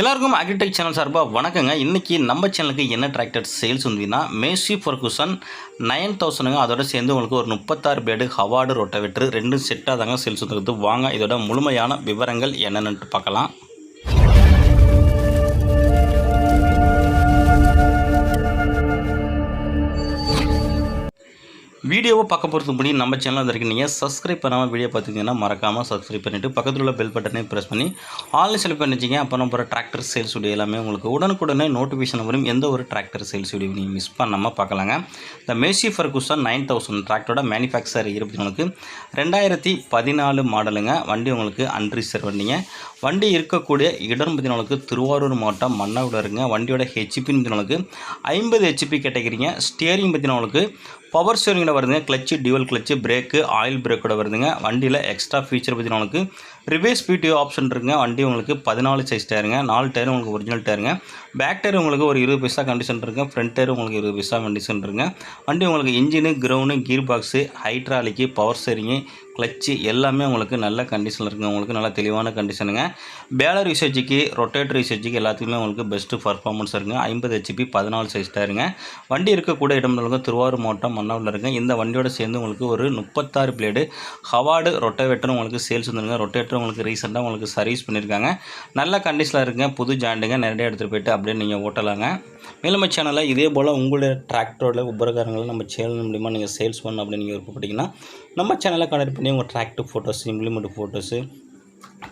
எல்லாருக்கும் agritech channel சார்பாக வணக்கங்க. இன்றைக்கி நம்ம சேனலுக்கு என்ன டிராக்டர் சேல்ஸ் வந்தீங்கன்னா மேசி ஃபர்குசன் நைன் தௌசண்டுங்க அதோட சேர்ந்து உங்களுக்கு ஒரு முப்பத்தாறு பேடு ஹவார்டு ரொட்டவேட்ரு ரெண்டும் செட்டாக தாங்க சேல்ஸ் வந்துருக்குது. வாங்க இதோட முழுமையான விவரங்கள் என்னென்னு பார்க்கலாம். வீடியோவை பக்கம் பொறுத்து முடியும் நம்ம சேனல் வந்திருக்கு நீங்கள் சப்ஸ்கிரைப் பண்ணாமல் வீடியோ பார்த்துக்கிங்கன்னா மறக்காமல் சப்ஸ்கிரைப் பண்ணிவிட்டு பக்கத்தில் உள்ள பெல் பட்டனை ப்ரெஸ் பண்ணி ஆன்லைன் செலக்ட் பண்ணிச்சிங்க அப்போ நம்ம போகிற டிராக்டர் சேல்ஸ் வீடியோ எல்லாமே உங்களுக்கு உடனுக்குடனே நோட்டிஃபிகேஷன் வரும். எந்த ஒரு டிராக்டர் சேல்ஸ் வீடியோ நீங்கள் மிஸ் பண்ணாமல் பார்க்கலாங்க. இந்த மேசி ஃபர்குசன் நைன் தௌசண்ட் டிராக்டரோட மேனுஃபேக்சர் இருபத்தி உங்களுக்கு ரெண்டாயிரத்தி பதினாலு மாடலுங்க வண்டி உங்களுக்கு அன்ரிசர்வ் வண்டிங்க. வண்டி இருக்கக்கூடிய இடம் பற்றினவங்களுக்கு திருவாரூர் மாவட்டம் மன்னாவிடருங்க வண்டியோட ஹெச்பின்னு பற்றினவங்களுக்கு ஐம்பது ஹெச்பி கேட்டகிரிங்க. ஸ்டியரிங் பற்றினவங்களுக்கு பவர் ஸ்டியரிங்கோட வருதுங்க clutch dual clutch brake oil பிரேக்கோட வருதுங்க. வண்டியில் எக்ஸ்ட்ரா ஃபீச்சர் பற்றி உங்களுக்கு ரிவேஸ் பிடிஓ ஆப்ஷன் இருக்குங்க. வண்டி உங்களுக்கு பதினாலு சைஸ் டயருங்க நாலு டயர் உங்களுக்கு ஒரிஜினல் டயருங்க பேக் டயர் உங்களுக்கு ஒரு இருபது பைசா கண்டிஷன் இருக்குங்க. ஃப்ரண்ட் டயர் உங்களுக்கு இருபது பைசா கண்டிஷன் இருக்குங்க. வண்டி உங்களுக்கு engine ground gear box hydraulic power சரிங்கு clutch எல்லாமே உங்களுக்கு நல்ல கண்டிஷனில் இருக்குங்க. உங்களுக்கு நல்ல தெளிவான கண்டிஷனுங்க பேலர் யூசேஜுக்கு ரொட்டேட்டர் யூசேஜுக்கு எல்லாத்துக்குமே உங்களுக்கு பெஸ்ட்டு பர்ஃபார்மன்ஸ் இருக்குங்க. ஐம்பது ஹெச்பி பதினாலு சைஸ் டயருங்க வண்டி இருக்கக்கூடிய இடம் வந்து திருவாரூர் மாவட்டம் மன்னாவில் இருக்குங்க. இந்த வண்டியோட சேர்ந்து உங்களுக்கு ஒரு முப்பத்தாறு பிளேடு ஹவார்டு ரொட்டவேட்டர் உங்களுக்கு சேல்ஸ் வந்துருங்க. ரொட்டேட்டர் உங்களுக்கு ரீசெண்டாக உங்களுக்கு சர்வீஸ் பண்ணியிருக்காங்க நல்ல கண்டிஷனில் இருக்குங்க புது ஜாண்டுங்க நிறைய எடுத்துகிட்டு போயிட்டு அப்படியே நீங்கள் ஓட்டலாங்க. மேலும் சேனலில் இதே போல் உங்களுடைய டிராக்டரோட உபரகாரங்களை நம்ம சேனல் மூலிமா நீங்கள் சேல்ஸ் பண்ணணும் அப்படின்னு நீங்கள் விருப்பப்பட்டீங்கன்னா நம்ம சேனலை கனெக்ட் பண்ணி உங்கள் டிராக்டர் ஃபோட்டோஸ் இம்ப்ளிமெண்ட் ஃபோட்டோஸு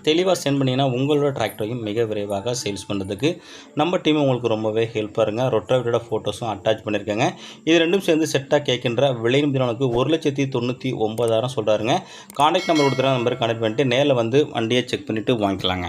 தெளிவாக சென்ட் பண்ணிங்கன்னா உங்களோட டிராக்டரையும் மிக விரைவாக சேல்ஸ் பண்ணுறதுக்கு நம்ம டீம் உங்களுக்கு ரொம்பவே ஹெல்ப்பாக இருங்க ரொட்டோவேட்டோட ஃபோட்டோஸும் அட்டாச் பண்ணியிருக்காங்க இது ரெண்டும் சேர்ந்து செட்டாக கேட்கின்ற விலை நிமிடனுக்கு ஒரு லட்சத்தி தொண்ணூற்றி ஒம்பதாயிரம் சொல்கிறாருங்க கான்டாக்ட் நம்பர் கொடுத்துற நம்பர் கனெக்ட் பண்ணிட்டு நேரில் வந்து வண்டியை செக் பண்ணிவிட்டு வாங்கிக்கலாங்க.